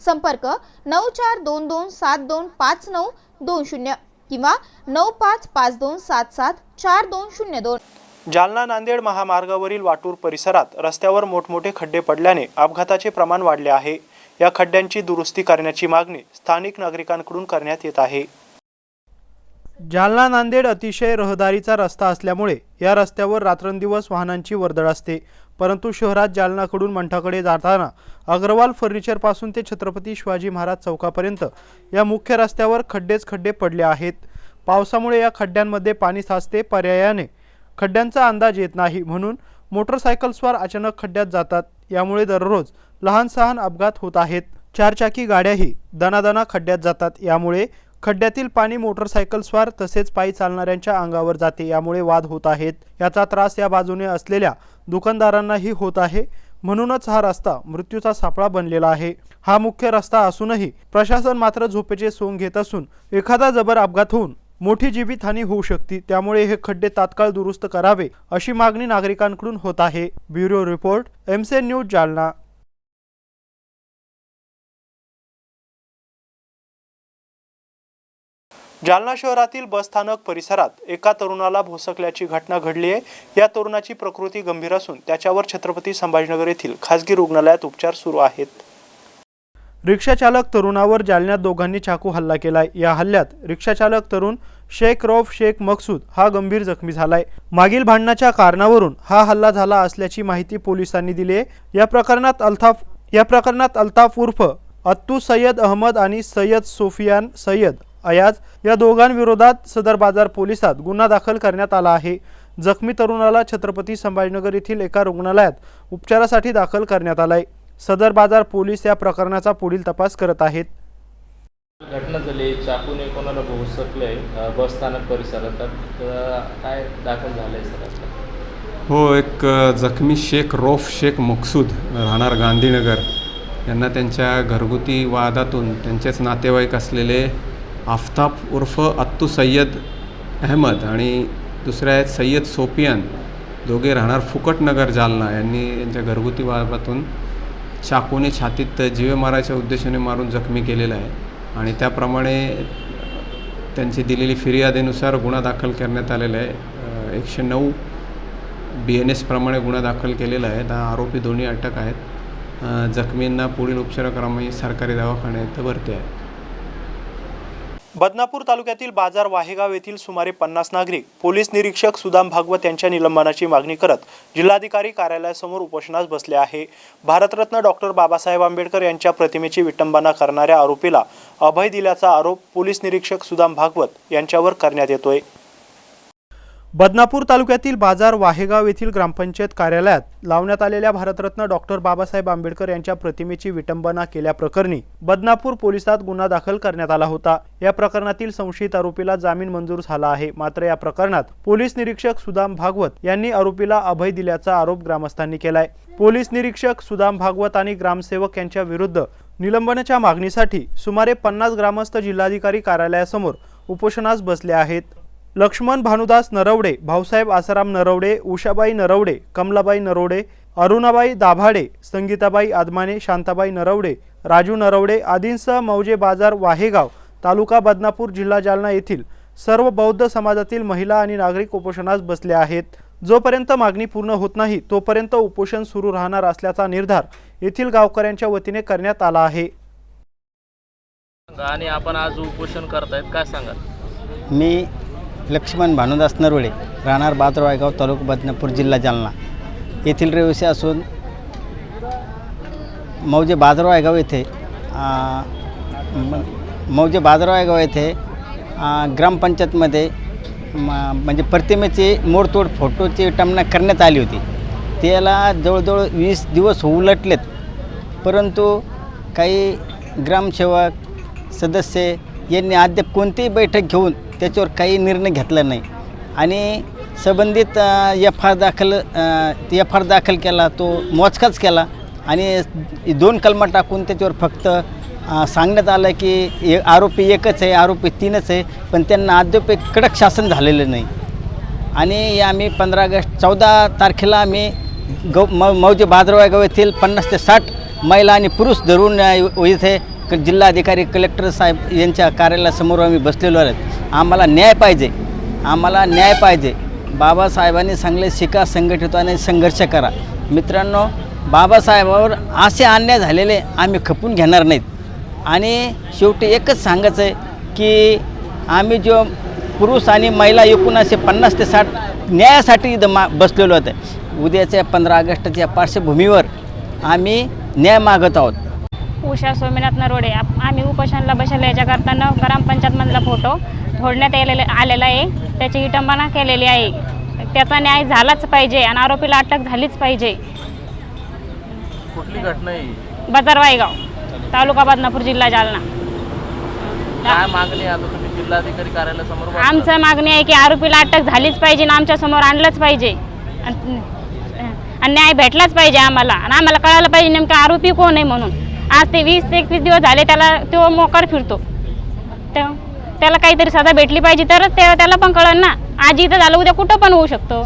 संपर्क नऊ चार दोन दोन सात दोन पाच नऊ दोन शून्य किंवा नऊ पाच पाच दोन सात सात चार दोन शून्य दोन. जालना नांदेड महामार्गावरील वाटूर परिसरात रस्त्यावर मोठमोठे खड्डे पडल्याने अपघाताचे प्रमाण वाढले आहे. या खड्ड्यांची दुरुस्ती करण्याची मागणी स्थानिक नागरिकांकडून करण्यात येत आहे. जालना नांदेड अतिशय रहदारीचा रस्ता असल्यामुळे या रस्त्यावर रात्रंदिवस वाहनांची वर्दळ असते. परंतु शहरात जालनाकडून मंठाकडे जाताना अग्रवाल फर्निचरपासून ते छत्रपती शिवाजी महाराज चौकापर्यंत या मुख्य रस्त्यावर खड्डेच खड्डे पडले आहेत. पावसामुळे या खड्ड्यांमध्ये पाणी साचते पर्यायाने खड्ड्यांचा अंदाज येत नाही म्हणून मोटरसायकल्सवर अचानक खड्ड्यात जातात. यामुळे दररोज लहान सहान अपघात होत आहेत. चारचाकी गाड्याही दनादना खड्ड्यात जातात. यामुळे खड्ड्यातील पाणी मोटरसायकलस्वार तसेच पायी चालणाऱ्यांच्या अंगावर जाते. यामुळे वाद होत आहेत. याचा त्रास या बाजूने असलेल्या दुकानदारांनाही होत आहे. म्हणूनच हा रस्ता मृत्यूचा सापळा बनलेला आहे. हा मुख्य रस्ता असूनही प्रशासन मात्र झोपेचे सोंग घेत असून एखादा जबर अपघात होऊन मोठी जीवितहानी होऊ शकते. त्यामुळे हे खड्डे तात्काळ दुरुस्त करावे अशी मागणी नागरिकांकडून होत आहे. ब्युरो रिपोर्ट एमसे न्यूज जालना. जालना शहरातील बसस्थानक परिसरात एका तरुणाला भोसकल्याची घटना घडली आहे. या तरुणाची प्रकृती गंभीर असून त्याच्यावर छत्रपती संभाजीनगर येथील खासगी रुग्णालयात उपचार सुरू आहेत. रिक्षाचालक तरुणावर जालन्यात दोघांनी चाकू हल्ला केलाय. या हल्ल्यात रिक्षाचालक तरुण शेख रौफ शेख मकसूद हा गंभीर जखमी झालाय. मागील भांडणाच्या कारणावरून हा हल्ला झाला असल्याची माहिती पोलिसांनी दिली आहे. या प्रकरणात अल्ताफ या प्रकरणात अल्ताफ उर्फ अत्तू सय्यद अहमद आणि सय्यद सोफियान सय्यद अयाज या दोघांविरोधात सदर बाजार पोलिसात गुन्हा दाखल करण्यात आला आहे. जखमी तरुणाला छत्रपती संभाजीनगर येथील एका रुग्णालयात उपचारासाठी दाखल करण्यात आलाय. सदर बाजार पोलीस या प्रकरणाचा पुढील तपास करत आहेत. घटना झाली. चाकूने कोणाला भोसकले बस स्थानक परिसरात. काय दाखल झालंय सर हो एक जखमी शेख रोफ शेख मकसूद राहणार गांधीनगर. यांना त्यांच्या घरगुती वादातून त्यांचेच नातेवाईक असलेले आफताब उर्फ अत्तू सय्यद अहमद आणि दुसरे आहेत सय्यद सोपियान. दोघे राहणार फुकटनगर जालना. यांनी यांच्या घरगुती वादातून चाकूने छातीत जीवे मारायच्या उद्देशाने मारून जखमी केलेला आहे. आणि त्याप्रमाणे त्यांची दिलेली फिर्यादीनुसार गुन्हा दाखल करण्यात आलेला आहे. एकशे नऊ बी एन एसप्रमाणे गुन्हा दाखल केलेला आहे. दहा आरोपी दोन्ही अटक आहेत. जखमींना पुढील उपचाराक्रमाने सरकारी दवाखान्यात भरते आहे. बदनापूर तालुक्यातील बाजार वाहेगाव येथील सुमारे पन्नास नागरिक पोलीस निरीक्षक सुदाम भागवत यांच्या निलंबनाची मागणी करत जिल्हाधिकारी कार्यालयासमोर उपोषणास बसले आहे. भारतरत्न डॉक्टर बाबासाहेब आंबेडकर यांच्या प्रतिमेची विटंबना करणाऱ्या आरोपीला अभय दिल्याचा आरोप पोलीस निरीक्षक सुदाम भागवत यांच्यावर करण्यात येतोय. बदनापूर तालुक्यातील बाजार वाहेगाव येथील ग्रामपंचायत कार्यालयात लावण्यात आलेल्या भारतरत्न डॉक्टर बाबासाहेब आंबेडकर यांच्या प्रतिमेची विटंबना केल्याप्रकरणी बदनापूर पोलिसात गुन्हा दाखल करण्यात आला होता. या प्रकरणातील संशयित आरोपीला जामीन मंजूर झाला आहे. मात्र या प्रकरणात पोलीस निरीक्षक सुदाम भागवत यांनी आरोपीला अभय दिल्याचा आरोप ग्रामस्थांनी केलाय. पोलीस निरीक्षक सुदाम भागवत आणि ग्रामसेवक यांच्या विरुद्ध निलंबनाच्या मागणीसाठी सुमारे पन्नास ग्रामस्थ जिल्हाधिकारी कार्यालयासमोर उपोषणास बसले आहेत. लक्ष्मण भानुदास नरवडे भाऊसाहेब आसाराम नरवडे उषाबाई नरवडे कमलाबाई नरवडे अरुणाबाई दाभाडे संगीताबाई आदमाने शांताबाई नरवडे राजू नरवडे आदींसह मौजे बाजार वाहेगाव तालुका बदनापूर जिल्हा जालना येथील सर्व बौद्ध समाजातील महिला आणि नागरिक उपोषणास बसले आहेत. जोपर्यंत मागणी पूर्ण होत नाही तोपर्यंत उपोषण सुरू राहणार असल्याचा निर्धार येथील गावकऱ्यांच्या वतीने करण्यात आला आहे. आणि आपण आज उपोषण करतायत काय सांगाल? मी लक्ष्मण भानुदास नरवडे राहणार बादरवायगाव तालुका बदनापूर जिल्हा जालना. येथील रहिवासी असून मौजे बादरवायगाव येथे मौजे बादरवायगाव येथे ग्रामपंचायतमध्ये म- म्हणजे प्रतिमेची मोडतोड फोटोची विटंबना करण्यात आली होती. त्याला जवळजवळ वीस दिवस उलटलेत. परंतु काही ग्रामसेवक सदस्य यांनी अद्याप कोणतीही बैठक घेऊन त्याच्यावर काही निर्णय घेतला नाही. आणि संबंधित एफ आर दाखल एफ आर दाखल केला तो मोजकाच केला. आणि दोन कलमं टाकून त्याच्यावर फक्त सांगण्यात आलं की ए आरोपी एकच आहे आरोपी तीनच आहे पण त्यांना अद्याप एक कडक शासन झालेलं नाही. आणि आम्ही पंधरा ऑगस्ट चौदा तारखेला आम्ही गौ मौ मौजे बाजरवाय गाव येथील पन्नास ते साठ महिला आणि पुरुष धरून इथे जिल्हाधिकारी कलेक्टर साहेब यांच्या कार्यालयासमोर आम्ही बसलेलो आहोत. आम्हाला न्याय पाहिजे. आम्हाला न्याय पाहिजे. बाबासाहेबांनी सांगले शिका संघटित आणि संघर्ष करा. मित्रांनो बाबासाहेबावर असे अन्याय झालेले आम्ही खपून घेणार नाहीत. आणि शेवटी एकच सांगायचं आहे की आम्ही जो पुरुष आणि महिला एकोणासशे पन्नास ते साठ न्यायासाठी इथं मा बसलेलो होते उद्याच्या पंधरा ऑगस्टच्या पार्श्वभूमीवर आम्ही न्याय मागत आहोत. उषा सोमीनाथ नरोडे आम्ही उपोषणला बसले याच्याकरता ग्रामपंचायतमधला फोटो. फोडण्यात आलेले आलेला आहे. त्याची विटंबना केलेली आहे. त्याचा न्याय झालाच पाहिजे आणि आरोपीला अटक झालीच पाहिजे. कुठली घटना आहे? बजारवाईगाव तालुका बदनापूर जिल्हा जालना. काय मागणी आहे आता तुम्ही जिल्हाधिकारी कार्यालयासमोर. आमचं मागणी आहे की आरोपीला अटक झालीच पाहिजे आणि आमच्यासमोर आणलंच पाहिजे. आणि आणि न्याय भेटलाच पाहिजे आम्हाला. आणि आम्हाला कळायला पाहिजे नेमका आरोपी कोण आहे म्हणून. आज ते वीस ते एकवीस दिवस झाले त्याला तो मोकार फिरतो. त्याला काहीतरी सजा भेटली पाहिजे तरच त्या त्याला पण कळलं ना. आज इथं झालं उद्या कुठं पण होऊ शकतो.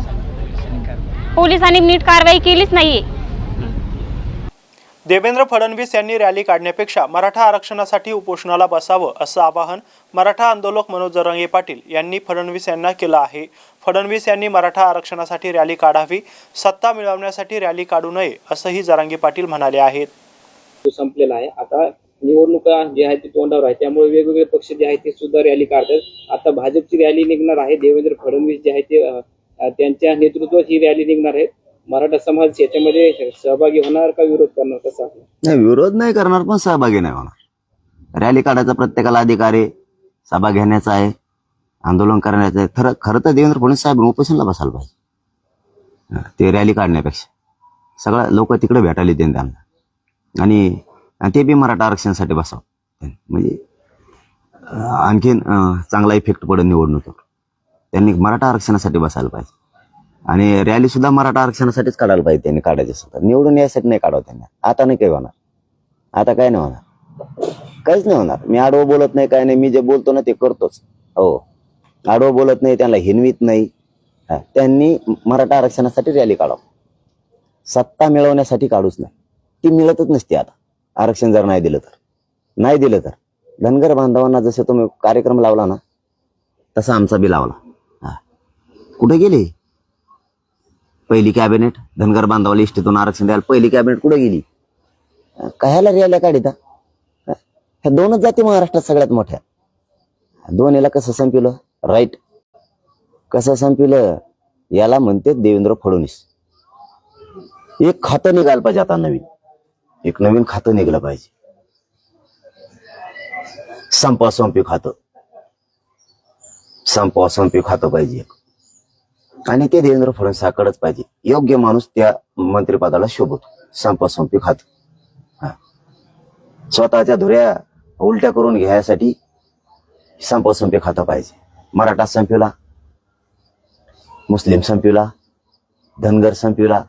पोलिसांनी नीट कारवाई केलीच नाहीये. देवेंद्र फडणवीस यांनी रॅली काढण्यापेक्षा मराठा आरक्षणासाठी उपोषणाला बसावं असं आवाहन मराठा आंदोलक मनोज जरंगे पाटील यांनी फडणवीस यांना केलं आहे. फडणवीस यांनी मराठा आरक्षणासाठी रॅली काढावी सत्ता मिळवण्यासाठी रॅली काढू नये असंही जरांगे पाटील म्हणाले आहेत. तो संपलेला आहे. आता निवडणुका जे आहेत ते तोंडावर आहे त्यामुळे वेगवेगळे पक्ष जे आहेत ते सुद्धा रॅली काढतात. आता भाजपची रॅली निघणार आहे. देवेंद्र फडणवीस जे आहे ते त्यांच्या नेतृत्वात ही रॅली निघणार आहे. मराठा समाज याच्यामध्ये सहभागी होणार का विरोध करणार? कसा? नाही विरोध नाही करणार पण सहभागी नाही होणार. रॅली काढायचा प्रत्येकाला अधिकार आहे. सभा घेण्याचा आहे. आंदोलन करण्याचं आहे. खरं खरं तर देवेंद्र फडणवीस साहेब उपोषणला बसायला पाहिजे. ते रॅली काढण्यापेक्षा. सगळं लोक तिकडे भेटायला येते त्यांना. आणि आणि ते बी मराठा आरक्षणासाठी बसावं. म्हणजे आणखीन चांगला इफेक्ट पडेल निवडणुकीवर त्यांनी मराठा आरक्षणासाठी बसायला पाहिजे. आणि रॅलीसुद्धा मराठा आरक्षणासाठीच काढायला पाहिजे त्यांनी काढायचे सुद्धा निवडून यासाठी नाही काढावं त्यांनी. आता नाही काही होणार. आता काय नाही होणार. काहीच नाही होणार. मी आडवं बोलत नाही काय नाही. मी जे बोलतो ना ते करतोच. हो. आडवं बोलत नाही त्यांना हिनवीत नाही. त्यांनी मराठा आरक्षणासाठी रॅली काढावं. सत्ता मिळवण्यासाठी काढूच नाही. ती मिळतच नसते आता. आरक्षण जर नाही दिलं तर. नाही दिलं तर. धनगर बांधवांना जसं तुम्ही कार्यक्रम लावला ना तसा आमचा बी लावला. हा. कुठे गेले? पहिली कॅबिनेट धनगर बांधवाला इष्टीतून आरक्षण द्यायला पहिली कॅबिनेट कुठे गेली? अं, कशाला रॅल्या काढिता? ह्या दोनच जाती महाराष्ट्रात सगळ्यात मोठ्या. दोन याला कसं संपिलं? राईट कसं संपिलं? याला म्हणते देवेंद्र फडणवीस. एक खातं निघाल पाहिजे आता नवीन. एक नवीन खातं निघलं पाहिजे. संपासंपी खातं. संपासंपी खातं पाहिजे एक. आणि ते देवेंद्र फडणवीसाकडेच पाहिजे. योग्य माणूस त्या मंत्रिपदाला शोभतो. संपासंपी खात. स्वतःच्या धुऱ्या उलट्या करून घ्यायसाठी संपा संपे खातं पाहिजे. मराठा संपविला मुस्लिम संपविला धनगर संपविला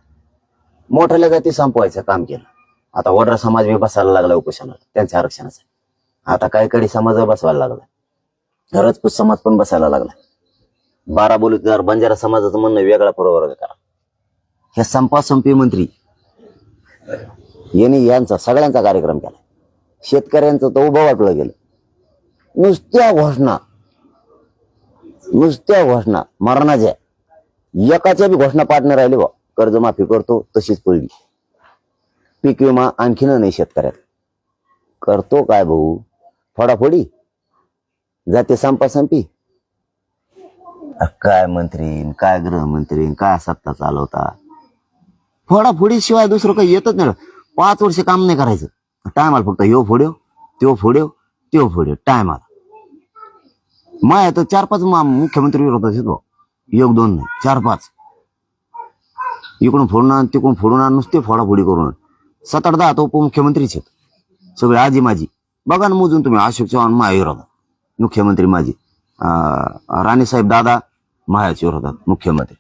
मोठ्या जाती संपवायचं काम केलं. आता वड्रा समाज बी बसायला लागला उपोषणाला. त्यांच्या आरक्षणाचा आता काय काही समाज बसवायला लागला. रजपूत समाज पण बसायला लागला. बारा बोलूतदार बंजारा समाजाचं म्हणणं वेगळा प्रवर्ग करा. हे संपा संपी मंत्री यांनी यांचा सगळ्यांचा कार्यक्रम केला. शेतकऱ्यांचं तर उभं वाटलं गेलं. नुसत्या घोषणा नुसत्या घोषणा मरणाच्या. एकाच्या बी घोषणा पाडणं राहिली बा. कर्जमाफी करतो तशीच पडली पीक विमा आणखीन नाही शेतकऱ्यात. करतो काय भाऊ? फोडाफोडी? जाते संपा संपी काय मंत्री काय गृहमंत्री काय सत्ता चालवता? फोडाफोडी शिवाय दुसरं काही येतच नाही. पाच वर्ष काम नाही करायचं. टायमाला फक्त यो फोड्यो त्यो फोड्यो त्यो फोड्यो. टायमाला. माय तर चार पाच मुख्यमंत्री विरोधात येतो. एक दोन नाही. चार पाच. इकडून फोडून आण तिकडून फोडून आण नुसते फोडाफोडी करून सात आठ दहा उपमुख्यमंत्रीच आहेत सगळे आजी माझी बघा ना मोजून तुम्ही अशोक चव्हाण महाविरोधात मुख्यमंत्री माझी राणेसाहेब दादा मायाचे विरोधात मुख्यमंत्री.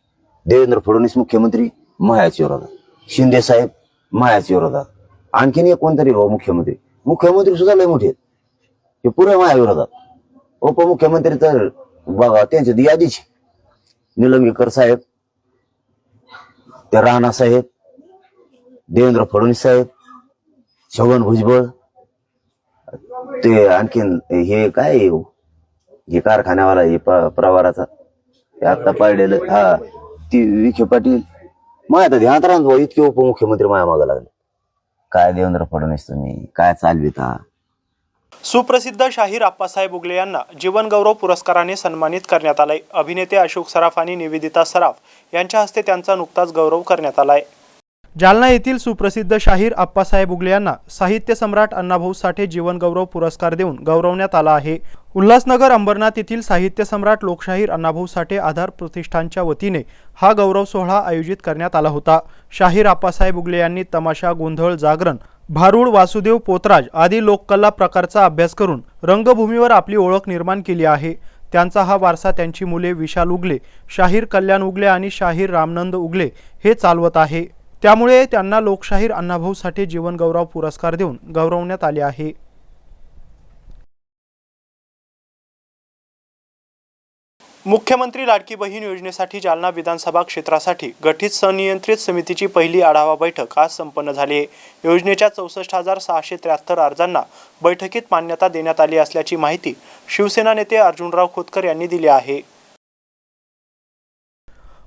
देवेंद्र फडणवीस मुख्यमंत्री मायाचे विरोधात शिंदे साहेब मायाचे विरोधात आणखीन एक कोणतरी हो मुख्यमंत्री. मुख्यमंत्री सुद्धा लय मोठे आहेत. हे पुरे माया विरोधात उपमुख्यमंत्री तर बघा त्यांच्या यादीची. निलंगेकर साहेब ते राणा साहेब देवेंद्र फडणवीस साहेब छगन भुजबळ ते आणखीन हे काय हो? हे कारखान्यावाला हे प- प्रवाराचा. ते आता पाळलेलं हा ती विखे पाटील. माझ्या तर ध्यानात राहून भाऊ इतके उपमुख्यमंत्री माया मागं लागले. काय देवेंद्र फडणवीस तुम्ही? काय चालविता सुप्रसिद्ध शाहीर आप्पासाहेब उगले यांना जीवनगौरव पुरस्काराने सन्मानित करण्यात आलाय. अभिनेते अशोक सराफ आणि निवेदिता सराफ यांच्या हस्ते त्यांचा नुकताच गौरव करण्यात आलाय. जालना येथील सुप्रसिद्ध शाहीर आप्पासाहेब उगले यांना साहित्य सम्राट अण्णाभाऊ साठे जीवनगौरव पुरस्कार देऊन गौरवण्यात आला आहे. उल्हासनगर अंबरनाथ येथील साहित्य सम्राट लोकशाहीर अण्णाभाऊ साठे आधार प्रतिष्ठानच्या वतीने हा गौरव सोहळा आयोजित करण्यात आला होता. शाहीर आप्पासाहेब उगले यांनी तमाशा गोंधळ जागरण भारूड वासुदेव पोतराज आदी लोककला प्रकारचा अभ्यास करून रंगभूमीवर आपली ओळख निर्माण केली आहे. त्यांचा हा वारसा त्यांची मुले विशाल उगले शाहीर कल्याण उगले आणि शाहीर रामनंद उगले हे चालवत आहे. त्यामुळे त्यांना लोकशाहीर अण्णाभाऊ साठे जीवनगौरव पुरस्कार देऊन गौरवण्यात आले आहे. मुख्यमंत्री लाडकी बहीण योजनेसाठी जालना विधानसभा क्षेत्रासाठी गठीत संनियंत्रित समितीची पहिली आढावा बैठक आज संपन्न झाली आहे. योजनेच्या चौसष्ट हजार सहाशे त्र्याहत्तर अर्जांना बैठकीत मान्यता देण्यात आली असल्याची माहिती शिवसेना नेते अर्जुनराव खोतकर यांनी दिली आहे.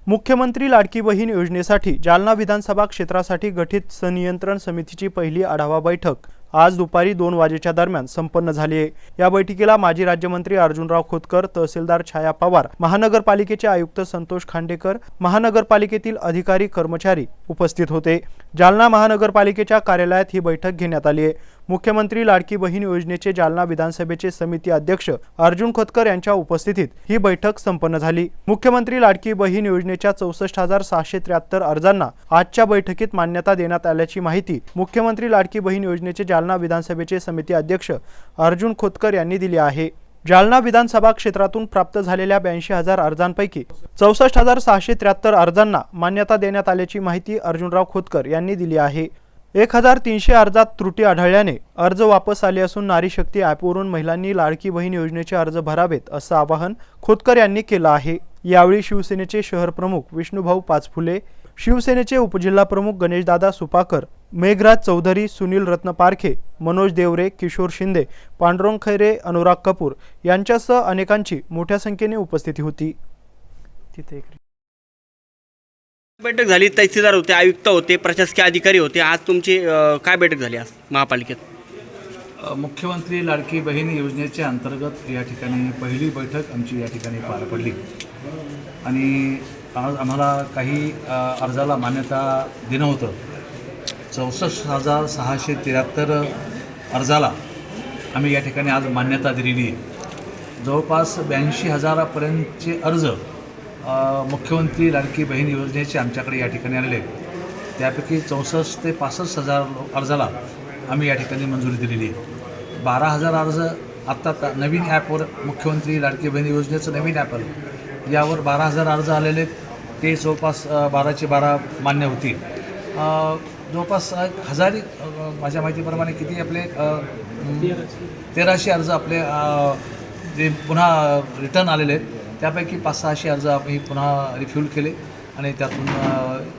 मुख्यमंत्री लाडकी बहीण योजनेसाठी जालना विधानसभा क्षेत्रासाठी गठीत संनियंत्रण समितीची पहिली आढावा बैठक आज दुपारी दोन वाजेच्या दरम्यान संपन्न झाली आहे. या बैठकीला माजी राज्यमंत्री अर्जुनराव खोतकर तहसीलदार छाया पवार महानगरपालिकेचे आयुक्त संतोष खांडेकर महानगरपालिकेतील अधिकारी कर्मचारी उपस्थित होते. जालना महानगरपालिकेच्या कार्यालयात ही बैठक घेण्यात आली आहे. मुख्यमंत्री लाडकी बहीण योजनेचे जालना विधानसभेचे समिती अध्यक्ष अर्जुन खोतकर यांच्या उपस्थितीत ही बैठक संपन्न झाली. मुख्यमंत्री लाडकी बहीण योजनेच्या चौसष्ट हजार सहाशे त्र्याहत्तर अर्जांना आजच्या बैठकीत मान्यता देण्यात आल्याची माहिती मुख्यमंत्री लाडकी बहीण योजनेचे जालना विधानसभेचे समिती अध्यक्ष अर्जुन खोतकर यांनी दिली आहे. जालना विधानसभा क्षेत्रातून प्राप्त झालेल्या ब्याऐंशी हजार अर्जांपैकी चौसष्ट हजार सहाशे त्र्याहत्तर अर्जांना मान्यता देण्यात आल्याची माहिती अर्जुनराव खोतकर यांनी दिली आहे. एक हजार तीनशे अर्जात त्रुटी आढळल्याने अर्ज वापस आले असून नारी शक्ती ॲपवरून महिलांनी लाडकी बहीण योजनेचे अर्ज भरावेत असं आवाहन खोतकर यांनी केलं आहे. यावेळी शिवसेनेचे शहर प्रमुख विष्णुभाऊ पाचफुले शिवसेनेचे उपजिल्हाप्रमुख गणेशदादा सुपाकर मेघराज चौधरी सुनील रत्न पारखे मनोज देवरे किशोर शिंदे पांडुरंग खैरे अनुराग कपूर यांच्यासह अनेकांची मोठ्या संख्येने उपस्थिती होती. तिथे बैठक झाली तहसीलदार होते आयुक्त होते प्रशासकीय अधिकारी होते. आज तुमची अ, काय बैठक झाली आज महापालिकेत? मुख्यमंत्री लाडकी बहीण योजनेच्या अंतर्गत या ठिकाणी पहिली बैठक आमची या ठिकाणी पार पडली. आणि आज आम्हाला काही अ, अर्जाला मान्यता देणं होतं. चौसष्ट हजार सहाशे त्र्याहत्तर अर्जाला आम्ही या ठिकाणी आज मान्यता दिलेली आहे. जवळपास ब्याऐंशी हजारापर्यंतचे अर्ज मुख्यमंत्री लाडकी बहीण योजनेचे आमच्याकडे या ठिकाणी आलेले आहेत. त्यापैकी चौसष्ट ते पासष्ट हजार अर्जाला आम्ही या ठिकाणी मंजुरी दिलेली आहे. बारा हजार अर्ज आत्ता ता- नवीन ॲपवर मुख्यमंत्री लाडकी बहीण योजनेचं नवीन ॲप आलं यावर बारा हजार अर्ज आलेले आहेत. ते जवळपास बाराचे बारा मान्य होतील. जवळपास हजारी माझ्या माहितीप्रमाणे किती आपले तेराशे अर्ज आपले जे पुन्हा रिटर्न आलेले आहेत. त्यापैकी पाच सहाशे अर्ज आम्ही पुन्हा रिफ्यूल केले आणि त्यातून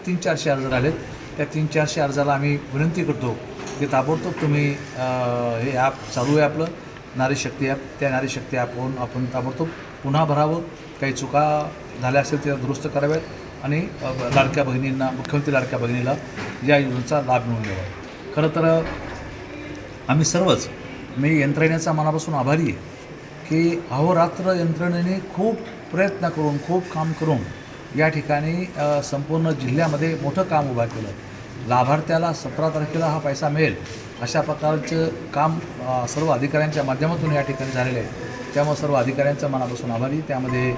तीन चारशे अर्ज राहिलेत. त्या तीन चारशे अर्जाला आम्ही विनंती करतो की ताबडतोब तुम्ही हे ॲप चालू आहे आपलं नारी शक्ती ॲप त्या नारी शक्ती ॲपवरून आपण ताबडतोब पुन्हा भरावं. काही चुका झाल्या असेल त्या दुरुस्त कराव्यात आणि लाडक्या बहिणींना मुख्यमंत्री लाडक्या बहिणीला या योजनेचा लाभ मिळवून द्यावा. खरं तर आम्ही सर्वच मी यंत्रणेचा मनापासून आभारी आहे. की अहोरात्र यंत्रणेने खूप प्रयत्न करून खूप काम करून या ठिकाणी संपूर्ण जिल्ह्यामध्ये मोठं काम उभं केलं. लाभार्थ्याला सतरा तारखेला हा पैसा मिळेल. अशा प्रकारचं काम सर्व अधिकाऱ्यांच्या माध्यमातून या ठिकाणी झालेलं आहे. त्यामुळे सर्व अधिकाऱ्यांचा मनापासून आभारी. त्यामध्ये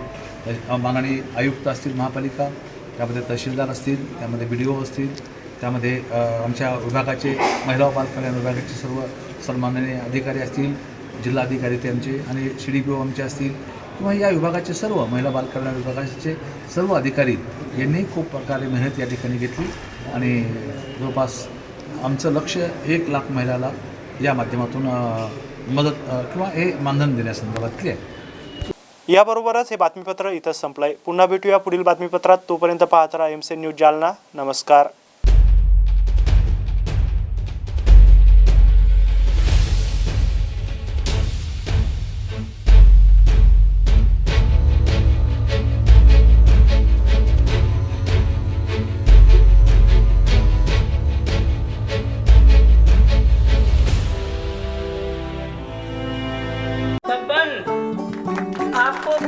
माननीय आयुक्त असतील महापालिका त्यामध्ये तहसीलदार असतील त्यामध्ये बी डी ओ असतील त्यामध्ये आमच्या विभागाचे महिला बालकल्याण विभागाचे सर्व सन्माननीय अधिकारी असतील जिल्हाधिकारी त्यांचे आणि सी डी पी ओ आमचे असतील किंवा या विभागाचे सर्व महिला बालकल्याण विभागाचे सर्व अधिकारी यांनी खूप प्रकारे मेहनत या ठिकाणी घेतली. आणि जवळपास आमचं लक्ष एक लाख महिलाला या माध्यमातून मदत किंवा हे मानधन देण्यासंदर्भातली आहे. याबरोबरच हे बातमीपत्र इथं संपलंय. पुन्हा भेटूया पुढील बातमीपत्रात. तोपर्यंत पाहत राहा एम सी न्यूज जालना. नमस्कार.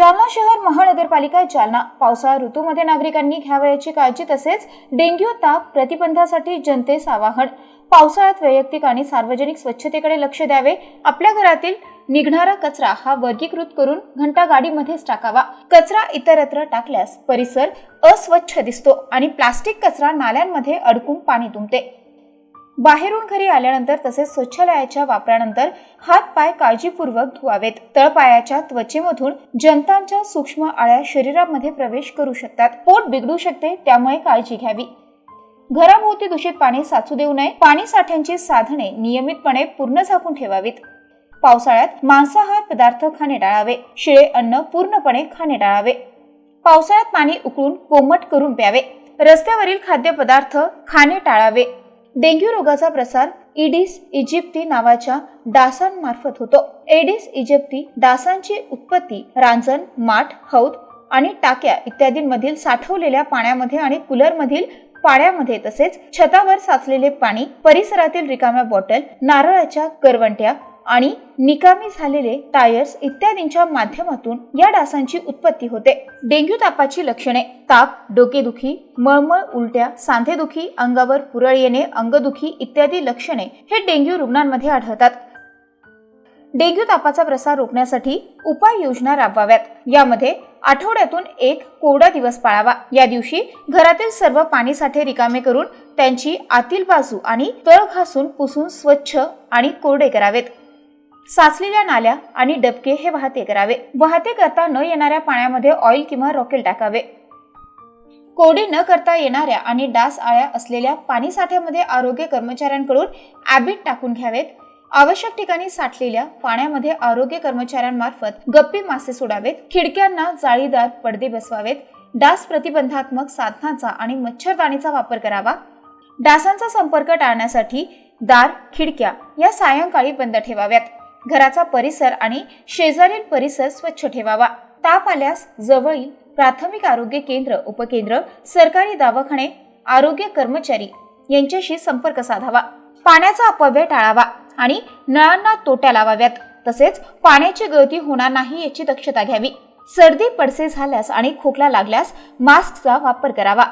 जालना शहर महानगरपालिका जालना. पावसाळा ऋतूमध्ये नागरिकांनी घ्यावयाची काळजी तसेच डेंग्यू ताप प्रतिबंधासाठी जनतेस आवाहन. पावसाळ्यात वैयक्तिक आणि सार्वजनिक स्वच्छतेकडे लक्ष द्यावे. आपल्या घरातील निघणारा कचरा हा वर्गीकृत करून घंटा गाडीमध्येच टाकावा. कचरा इतरत्र टाकल्यास परिसर अस्वच्छ दिसतो आणि प्लास्टिक कचरा नाल्यांमध्ये अडकून पाणी तुंबते बाहेरून घरी आल्यानंतर तसेच शौचालयाच्या वापरानंतर हात पाय काळजीपूर्वक धुवावेत. तळपायाच्या त्वचेमधून जंतांच्या सूक्ष्म आळ्या शरीरामध्ये प्रवेश करू शकतात. पोट बिघडू शकते त्यामुळे काळजी घ्यावी. घराभोवती दूषित पाणी साचू देऊ नये. पाणी साठ्यांची साधने नियमितपणे पूर्ण झाकून ठेवावीत. पावसाळ्यात मांसाहार पदार्थ खाणे टाळावे. शिळे अन्न पूर्णपणे खाणे टाळावे. पावसाळ्यात पाणी उकळून कोमट करून प्यावे. रस्त्यावरील खाद्यपदार्थ खाणे टाळावे. डेंग्यू रोगाचा प्रसार इडिस इजिप्ती नावाच्या डासांमार्फत होतो. एडिस इजिप्ती डासांची उत्पत्ती रांजण माठ हौद आणि टाक्या इत्यादींमधील साठवलेल्या पाण्यामध्ये आणि कूलरमधील पाण्यामध्ये तसेच छतावर साचलेले पाणी परिसरातील रिकाम्या बॉटल नारळाच्या करवंट्या आणि निकामी झालेले टायर्स इत्यादींच्या माध्यमातून या डासांची उत्पत्ती होते. डेंग्यू तापाची लक्षणे ताप डोकेदुखी मळमळ उलट्या सांधेदुखी अंगावर पुरळ येणे अंगदुखी इत्यादी लक्षणे हे डेंग्यू रुग्णांमध्ये आढळतात. डेंग्यू तापाचा प्रसार रोखण्यासाठी उपाययोजना राबवाव्यात. यामध्ये आठवड्यातून एक कोरडा दिवस पाळावा. या दिवशी घरातील सर्व पाणी साठे रिकामे करून त्यांची आतील बाजू आणि तळ घासून पुसून स्वच्छ आणि कोरडे करावेत. साचलेल्या नाल्या आणि डबके हे वाहते करावे. वाहते करता न येणाऱ्या पाण्यामध्ये ऑइल किंवा रॉकेल टाकावे. कोरडे न करता येणाऱ्या आणि डास आळ्या असलेल्या पाणी साठ्यामध्ये आरोग्य कर्मचाऱ्यांकडून ॲबिट टाकून घ्यावेत. आवश्यक ठिकाणी साठलेल्या पाण्यामध्ये आरोग्य कर्मचाऱ्यांमार्फत गप्पी मासे सोडावेत. खिडक्यांना जाळीदार पडदे बसवावेत. डास प्रतिबंधात्मक साधनांचा आणि मच्छरदाणीचा वापर करावा. डासांचा संपर्क टाळण्यासाठी दार खिडक्या या सायंकाळी बंद ठेवाव्यात. घराचा परिसर आणि शेजारील परिसर स्वच्छ ठेवावा. ताप आल्यास जवळील प्राथमिक आरोग्य केंद्र उपकेंद्र सरकारी दवाखाने आरोग्य कर्मचारी यांच्याशी संपर्क साधावा. पाण्याचा अपव्यय टाळावा आणि नळांना तोट्या लावाव्यात. तसेच पाण्याची गळती होणार नाही याची दक्षता घ्यावी. सर्दी पडसे झाल्यास आणि खोकला लागल्यास मास्कचा वापर करावा.